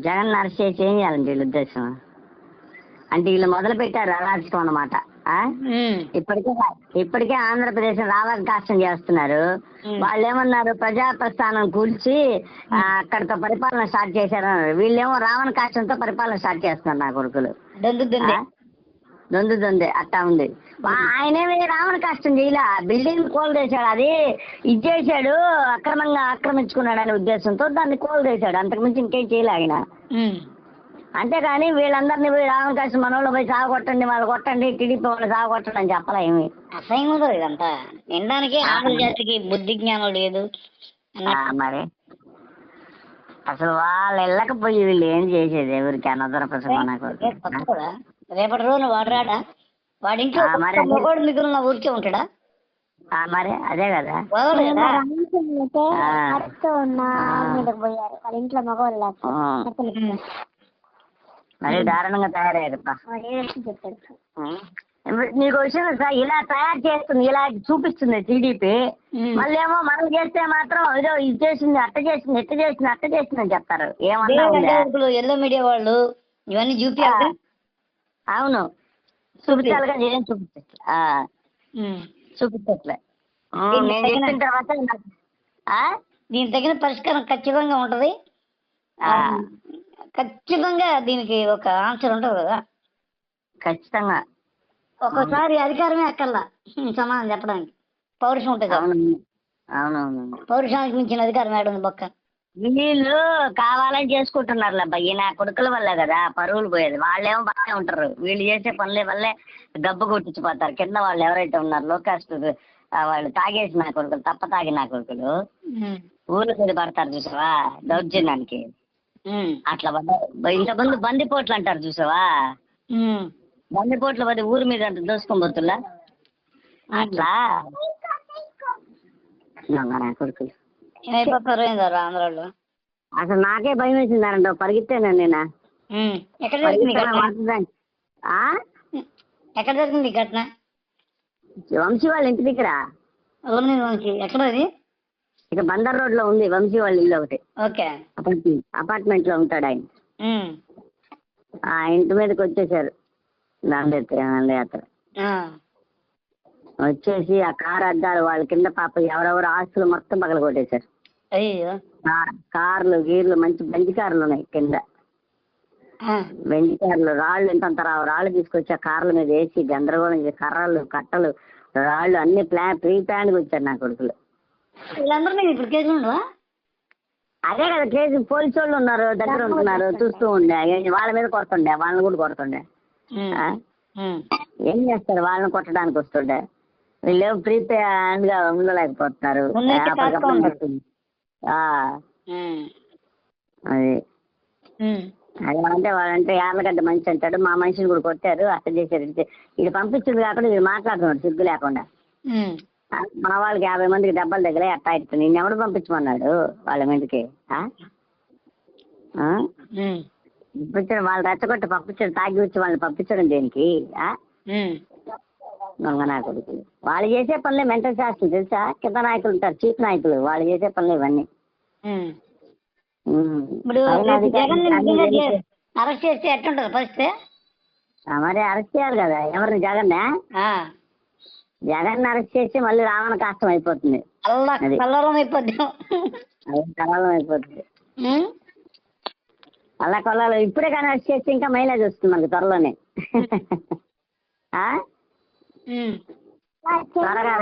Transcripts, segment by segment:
Jagan arrest చేసి ఏం చేయాలండి వీళ్ళ ఉద్దేశం? అంటే వీళ్ళు మొదలు పెట్టారు అరాచకం? ఉమ్. ఇప్పటికే ఇప్పటికే ఆంధ్రప్రదేశ్ రావకాశం చేస్తున్నారు. ఉమ్. వాళ్ళు ఏమన్నారు ప్రజా ప్రస్థానం కూల్చి అక్కడితో పరిపాలన స్టార్ట్ చేశారు వీళ్ళేమో రావణ కాష్టంతో పరిపాలన స్టార్ట్ చేస్తున్నారు నా కొడుకులు. దొందు దొంది అట్టా ఉంది. ఆయనేమి రావణ కష్టం చేయలే. బిల్డింగ్ కోల్ చేశాడు. అది ఇది చేశాడు అక్రమంగా ఆక్రమించుకున్నాడు అనే ఉద్దేశంతో దాన్ని కోల్ చేశాడు. అంతకుమించి ఇంకేం చేయలే ఆయన. ఉమ్. అంతేగాని వీళ్ళందరినీ పోయి రావణ కష్టం మన వాళ్ళు పోయి సాగొట్టండి వాళ్ళు కొట్టండి టీడీపీ వాళ్ళు సాగొట్టండి అని చెప్పలే ఏమి. అసహ్యం ఇదంతా. వినడానికి ఆంధ్రజాతికి బుద్ధి జ్ఞానం లేదు మరి. అసలు వాళ్ళు వెళ్ళకపోయి వీళ్ళు ఏం చేసేది ఎవరికి అనవసర ప్రసంగం నాకు రేపటి రోజున వాడు రాడా? వాడి ఇంట్లో ఆ, మరి ఒక్క మగవాడు మిగిలిన ఊరికే ఉంటాడా? మరి అదే కదా. వాళ్ళ ఇంట్లో మగవాళ్ళు మరి దారుణంగా చెప్పాడు నీకు విషయం సార్ ఇలా తయారు చేస్తుంది ఇలా చూపిస్తుంది టీడీపీ. మళ్ళీ ఏమో మనం చేస్తే మాత్రం ఏదో ఇది చేసింది అట్ట చేసింది ఇట్ట చేసింది అట్ట చేసింది అని చెప్తారు. ఏమన్నా ఎల్లో మీడియా వాళ్ళు ఇవన్నీ చూపించాలి అవును. చూపించాలిగా ఏం చూపించట్లే. చూపించట్లే. నేను తగిన- చెప్పిన తర్వాత పరిష్కారం ఖచ్చితంగా ఉంటది. ఖచ్చితంగా దీనికి ఒక ఆన్సర్ ఉంటది కదా. ఖచ్చితంగా. ఒక్కోసారి అధికారమే అక్కర్లా. సమాధానం చెప్పడానికి. పౌరుషం ఉంటుంది. అవును. అవునవును. పౌరుషానికి మించిన అధికారం ఏడుంది బొక్క. వీళ్ళు కావాలని చేసుకుంటున్నారు అబ్బాయి. నా కొడుకుల వల్ల కదా పరువులు పోయేది. వాళ్ళేమో బాగానే ఉంటారు. వీళ్ళు చేసే పనుల వల్లే గబ్బు కొట్టించిపోతారు. కింద వాళ్ళు ఎవరైతే ఉన్నారో లోకాస్ట్ వాళ్ళు తాగేసి నా కొడుకులు తప్ప తాగి నా కొడుకులు. ఊళ్ళో మీద పడతారు చూసావా? దౌర్జన్యానికి. అట్లా ఇంతకుముందు బందిపోట్లు అంటారు చూసావా. బందిపోట్లు పడి ఊరి మీద అంత దోసుకొని అట్లా? దొంగ నా కొడుకులు. ఏమైపోతారో ఆంధ్రాలో. అసలు నాకే భయం వేసిందారంట పరిగెత్తాను నేను. ఎక్కడ జరిగింది ఎక్కడ జరిగింది ఘటన? వంశీ వాళ్ళ ఇంటి దగ్గర. ఎక్కడ అది? ఇక బందర్ రోడ్లో ఉంది వంశీ వాళ్ళ ఇల్లు ఒకటి. ఓకే. అపార్ట్మెంట్ అపార్ట్మెంట్లో ఉంటాడు ఆయన. ఆ ఇంటి మీదకి వచ్చేసారు. దండయాత్ర. వచ్చేసి ఆ కార్ అద్దాలు వాళ్ళ కింద పాప ఎవరెవరు ఆస్తులు మొత్తం పగల కొట్టేశారు అయ్యో కార్- కార్లు గీర్లు మంచి బెంజ్ కార్లు ఉన్నాయి కింద. బెంజ్ కార్లు రాళ్ళు రా- రాళ్ళు తీసుకొచ్చి ఆ కార్ల మీద వేసి గందరగోళం కర్రలు కట్టలు రాళ్ళు అన్ని ప్లా ప్రీ ప్లాన్గా వచ్చారు నా కొడుకులు. ఇప్పుడు కేసులు అదే కదా కేసు పోలీసు వాళ్ళు ఉన్నారు దగ్గర ఉంటున్నారు చూస్తూ ఉండే. వాళ్ళ మీద కొడుతుండే వాళ్ళని కూడా కొడుతుండే. ఏం చేస్తారు? వాళ్ళని కొట్టడానికి వస్తుండే. వీళ్ళు ప్రీ ప్లాన్గా ఉండలేకపోతున్నారు అది. అది అంటే వాళ్ళంటే యార్లగడ్డ మనిషి అంటాడు మా మనిషిని కూడా కొట్టారు అట్లా చేశారు. ఇది పంపించింది కాకుండా ఇది మాట్లాడుతున్నాడు సిగ్గు లేకుండా. మా. వాళ్ళకి యాభై మందికి దెబ్బలు దగ్గర అట్టా ఇస్తుంది నిన్ను ఎవడు పంపించమన్నాడు వాళ్ళ మీదకి. పంపించడం వాళ్ళు రెచ్చగొట్టి పంపించడం తాగి వచ్చి వాళ్ళని పంపించడం దేనికి? ఆ? ఉమ్. దొంగ నా కొడుకులు. వాళ్ళు చేసే పనులే మెంటల్ శాస్త్రం తెలుసా? కింద నాయకులు ఉంటారు చీఫ్ నాయకులు. వాళ్ళు చేసే పనులు ఇవన్నీ. ఇప్పుడు జగన్ అరెస్ట్ చేస్తే ఎట్లుంటుంది పరిస్థితి మరి అరెస్ట్ చేయాలి కదా. ఎవరిని? జగన్. జగన్ అరెస్ట్ చేస్తే మళ్ళీ రావణ కష్టం అయిపోతుంది. అయిపోద్ది. అయిపోతుంది. అలా కొల్లాలి. ఇప్పుడే కానీ అరెస్ట్ చేస్తే ఇంకా మైలేజ్ వస్తుంది మనకి త్వరలోనే. త్వరగా?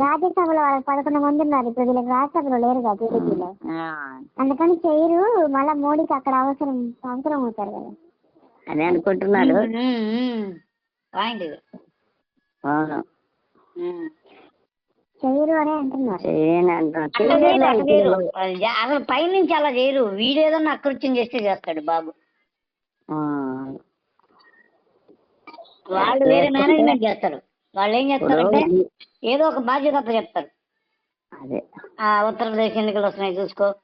రాజ్యసభలో వాళ్ళకి పదకొండు మంది ఉన్నారు. ఇప్పుడు వీళ్ళకి రాజ్యసభలో లేరు కదా టీడీపీలో ఆ, అందుకని చేయరు. మళ్ళా మోడీకి అక్కడ అవసరం అవసరం అవుతారు కదా. అదే అనుకుంటున్నాడు. అవును. ఉమ్. చేయరు అని అంటున్నారు. అసలు పైనుంచి అలా చేయరు. వీడేదన్నా అకృత్యం చేస్తే చేస్తాడు బాబు. ఆ, వాళ్ళు వేరే మేనేజ్మెంట్ చేస్తారు. వాళ్ళు ఏం చేస్తారంటే ఏదో ఒక బాధ్యత అప్ప చెప్తారు. అదే. ఆ ఉత్తరప్రదేశ్ ఎన్నికలు వస్తున్నాయి చూసుకో.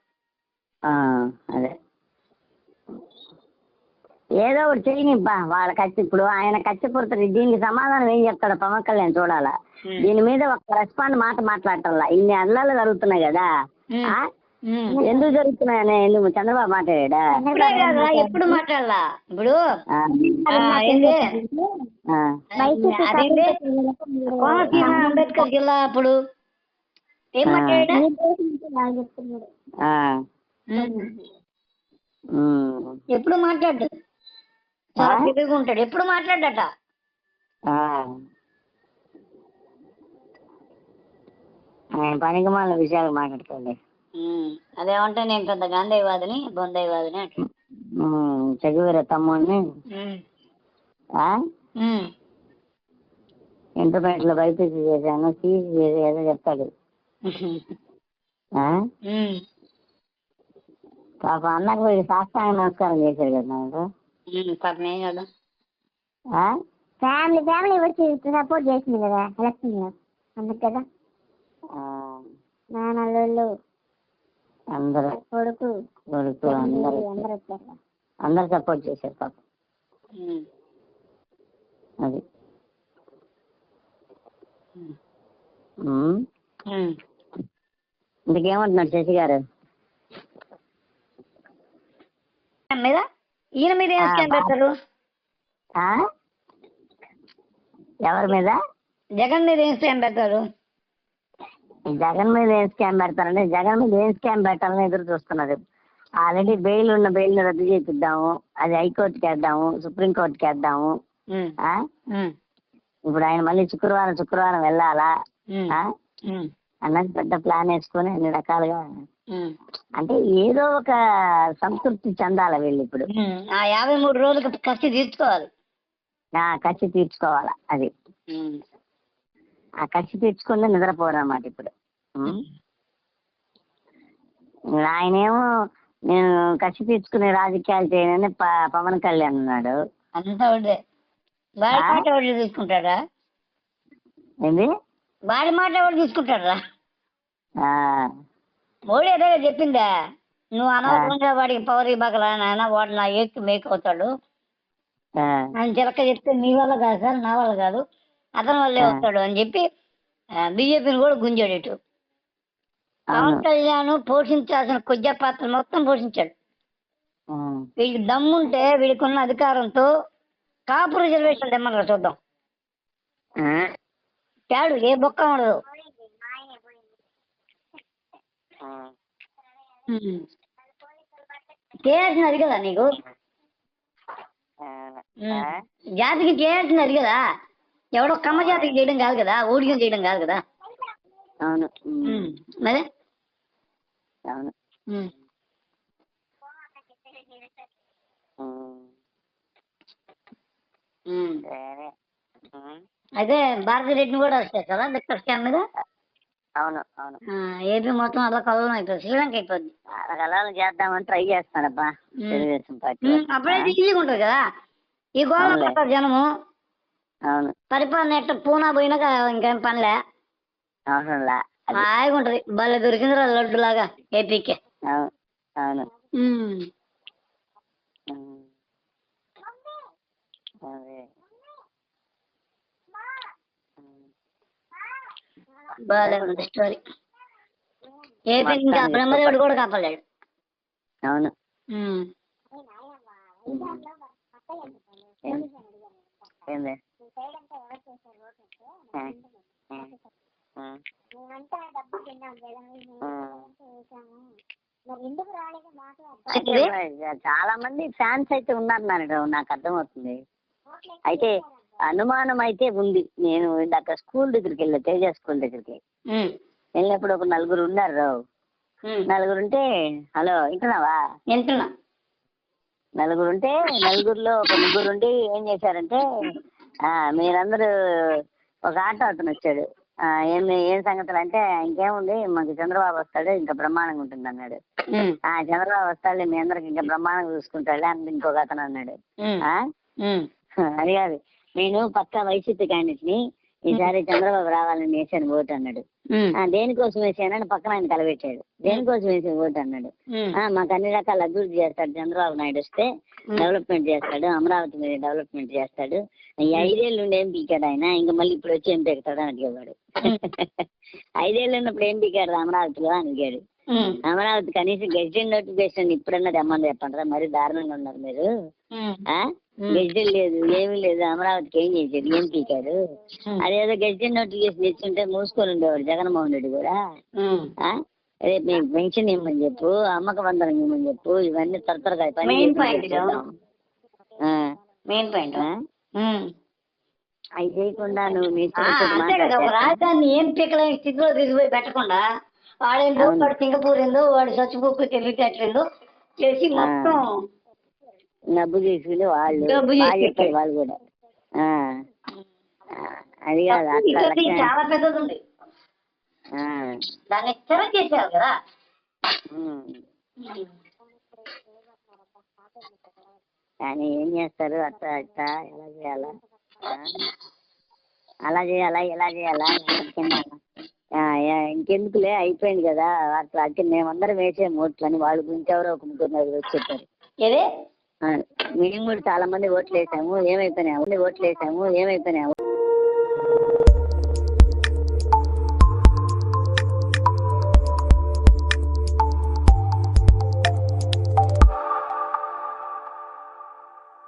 ఆ, అదే. ఏదో ఒకటి చేయనిబ్బా వాళ్ళ కచ్చి ఇప్పుడు ఆయన కచ్చిపుడుతుంది దీనికి సమాధానం ఏం చెప్తాడు పవన్ కళ్యాణ్ చూడాలా. దీని మీద ఒక రెస్పాండ్ మాట మాట్లాడటంలా? ఇన్ని అల్లాలు జరుగుతున్నాయి కదా? ఎందుకు జరుగుతున్నాయని? ఎందుకు చంద్రబాబు మాట్లాడా ఇప్పుడే ఎప్పుడు మాట్లాడాలా? ఇప్పుడు? ఆ, ఏంది? అదేంటి? కోనసీమ అంబేద్కర్ జిల్లా అప్పుడు? ఏం. మాట్లాడా ఆ, ఉమ్. ఎప్పుడు మాట్లాడు చాలా ఆ? తెలివిగా ఉంటాడు. ఎప్పుడు మాట్లాడట ఆ. ఆయన పనికి మాలిన విషయాలు మాట్లాడుకోండి. అదేమంటే నేను పెద్ద గాంధీవాదిని బొందైవాదిని అంటాడు చదివార తమ్ముడిని ఉమ్. ఆ? ఉమ్. ఇంటర్మీడియట్లో బైపీసీ చేశాను సీసీ చేసి ఏదో చెప్తాడు. పాప అన్నకు పోయి సాష్టాంగ నమస్కారం చేశాడు కదా నాకు. పాపం కదా? ఫ్యామిలీ ఫ్యామిలీ వచ్చి సపోర్ట్ చేసింది కదా ఎలక్షన్లో అందుకు కదా నాన్నలు అందరూ కొడుకు. కొడుకు అందరూ అందరూ సపోర్ట్ చేశారు పాప. అది. ఇంతకేమంటున్నాడు శశి గారు? ఈయన మీద? ఈయన మీద పెడతారు? ఆ? ఎవరి మీద? జగన్ మీద ఏం స్కామ్ పెడతారు? జగన్ మీద ఏం స్కామ్ పెడతారంటే జగన్ మీద ఏం స్కామ్ పెట్టాలని ఎదురు చూస్తున్నారు ఆల్రెడీ బెయిల్ ఉన్న బెయిల్ రద్దు చేపిద్దాము అది హైకోర్టుకి వేద్దాము సుప్రీంకోర్టుకి వేద్దాము. ఇప్పుడు ఆయన మళ్ళీ శుక్రవారం శుక్రవారం వెళ్ళాలా. అన్నది పెద్ద ప్లాన్ వేసుకొని అన్ని రకాలుగా. అంటే ఏదో ఒక సంతృప్తి చెందాలి వీళ్ళు ఇప్పుడు. ఆ యాభై మూడు రోజులకు ఖర్చు తీర్చుకోవాలి ఖర్చు తీర్చుకోవాలా అది. ఆ ఖర్చు తీర్చుకుంటే నిద్రపోరు అన్నమాట ఇప్పుడు? ఆయనేమో నేను ఖర్చు తీర్చుకునే రాజకీయాలు చేయనని పవన్ కళ్యాణ్ అన్నాడు అంతా వాడి? మాట ఎవరు ఏంది? వాడి మాట ఎవరు తీసుకుంటాడా ఆ, మోడీ అదే చెప్పిందా నువ్వు అనవసరంగా వాడికి పవర్ ఇవ్వగల నాయన వాడు నా ఏక్కి మేక్ అవుతాడు అని చిలక చెప్తే నీ వల్ల కాదు సార్ నా వల్ల కాదు. అతని వల్లే. వస్తాడు అని చెప్పి బీజేపీని కూడా గుంజాడు ఇటు పవన్ కళ్యాణ్ పోషించాల్సిన కొద్ది పాత్ర మొత్తం పోషించాడు. వీడికి దమ్ముంటే వీడికి ఉన్న అధికారంతో కాపు రిజర్వేషన్ తెమ్మన్నారు చూద్దాం. తేడు ఏ బొక్క ఉండదు. ఉం. చేయాల్సింది అది కదా నీకు? జాతికి చేయాల్సింది అది కదా ఎవడో కమ్మ జాతికి చేయడం కాదు కదా ఊడిగం చేయడం కాదు కదా. అవును. మరి? అవును. అయితే భారతి రెడ్డిని కూడా వస్తాయి కదా లిక్కర్ స్కామ్ మీద? అవును అవును. ఏపీ మొత్తం అలా కలవడం అయిపోతుంది శ్రీలంక అయిపోద్ది. అలా చేద్దామని ట్రై చేస్తాడబ్బా ఉం. తెలుగుదేశం పార్టీ. అప్పుడైతే ఈజీగా ఉంటుంది కదా ఈ. పడతారు జనము అవును. పరిపాలన ఎట్ట? పూనా పోయినాక ఇంకేం పనిలే? అవసరంలా అది హాయిగా ఉంటది భలే దొరికిందిరా లడ్డు లాగా ఏపీకే అవును. అవును. భలే ఉంది స్టోరీ. ఏపీ ఇంకా బ్రహ్మదేవుడు కూడా కాపాడాడు అవును. ఏంది? చాలా మంది ఫ్యాన్స్ అయితే ఉన్నారు మేడం నాకు అర్థమవుతుంది. అయితే అనుమానం అయితే ఉంది. నేను ఇందాక స్కూల్ దగ్గరికి వెళ్ళా తేజ స్కూల్ దగ్గరికి. వెళ్ళినప్పుడు ఒక నలుగురు ఉన్నారు ఉమ్. నలుగురు ఉంటే హలో వింటున్నావా? వింటున్నా. నలుగురు ఉంటే నలుగురిలో ఒక ముగ్గురు ఉండి ఏం చేశారంటే మీరందరూ ఒక ఆటో అతను వచ్చాడు. ఆ, ఏం ఏం సంగతులు అంటే ఇంకేముంది మాకు చంద్రబాబు వస్తాడు ఇంకా బ్రహ్మాండంగా ఉంటుంది అన్నాడు. ఆ చంద్రబాబు వస్తాడు మీ అందరికి ఇంకా బ్రహ్మాండంగా చూసుకుంటాడు అని ఇంకొక అతను అన్నాడు. అది కాదు నేను పక్కా వైసీపీ క్యాండిడేట్ని ఈసారి చంద్రబాబు రావాలని వేసాను ఓటు అన్నాడు. దేనికోసం వేసానని పక్కన ఆయన కలబెట్టాడు దేనికోసం వేసే ఓటు అన్నాడు. మాకు అన్ని రకాల అభివృద్ధి చేస్తాడు. చంద్రబాబు నాయుడు వస్తే డెవలప్మెంట్ చేస్తాడు. అమరావతి మీద డెవలప్మెంట్ చేస్తాడు. ఈ ఐదేళ్ళు ఉండి ఏం పీకాడు ఆయన? ఇంకా మళ్ళీ ఇప్పుడు వచ్చి ఏం పీకుతాడు అని అడిగేవాడు. ఐదేళ్ళు ఉన్నప్పుడు ఏం పీకాడు అమరావతిలో అని అడిగాడు. అమరావతి కనీసం గెజిటెడ్ నోటిఫికేషన్ ఇప్పుడన్నా తెమ్మని చెప్పండి మరి దారుణంగా ఉన్నారు మీరు. గెజిటెడ్ లేదు ఏమీ లేదు అమరావతికి ఏం చేశాడు? ఏం ఉమ్. అదేదో గెజిటెడ్ నోటిఫికేషన్ తెచ్చుంటే మూసుకొని ఉండేవాడు జగన్మోహన్ రెడ్డి కూడా. రేపు మీకు పెన్షన్ ఇవ్వమని చెప్పు అమ్మక వందనం ఇవ్వమని చెప్పు ఇవన్నీ త్వర త్వరగా పని మెయిన్ పాయింట్. అవి చేయకుండా నువ్వు నీ ఆ, ఇష్టం వచ్చినట్టు అంతే కదా ఒక మాట్లాడితే రాజధానిని ఏం పీకలేని స్థితిలో తీసుకుపోయి పెట్టకుండా వాడేందో. వాడు సింగపూర్ ఏందో వాడు చచ్చిపోకు తెలివితేటలేందో చేసి మొత్తం డబ్బు తీసుకుని వాళ్ళు. చెప్పారు వాళ్ళు కూడా. అది కాదు చాలా పెద్దది ఉంది. దాన్ని చేశారు కదా. కానీ ఏం చేస్తారు అట్లా అట్లా ఎలా చేయాలా? అలా చేయాలా ఇలా చేయాలా? ఇంకెందుకులే అయిపోయింది కదా. అట్లా అంటే మేమందరం వేసాము ఓట్లు అని వాళ్ళు ఇంకెవరో ఒక ముగ్గురు నలుగురు వచ్చి చెప్పారు ఏదే ఆ, మేము కూడా చాలా మంది ఓట్లు వేసాము ఏమైపోయినాయి ఓట్లు వేసాము ఏమైపోయినాయి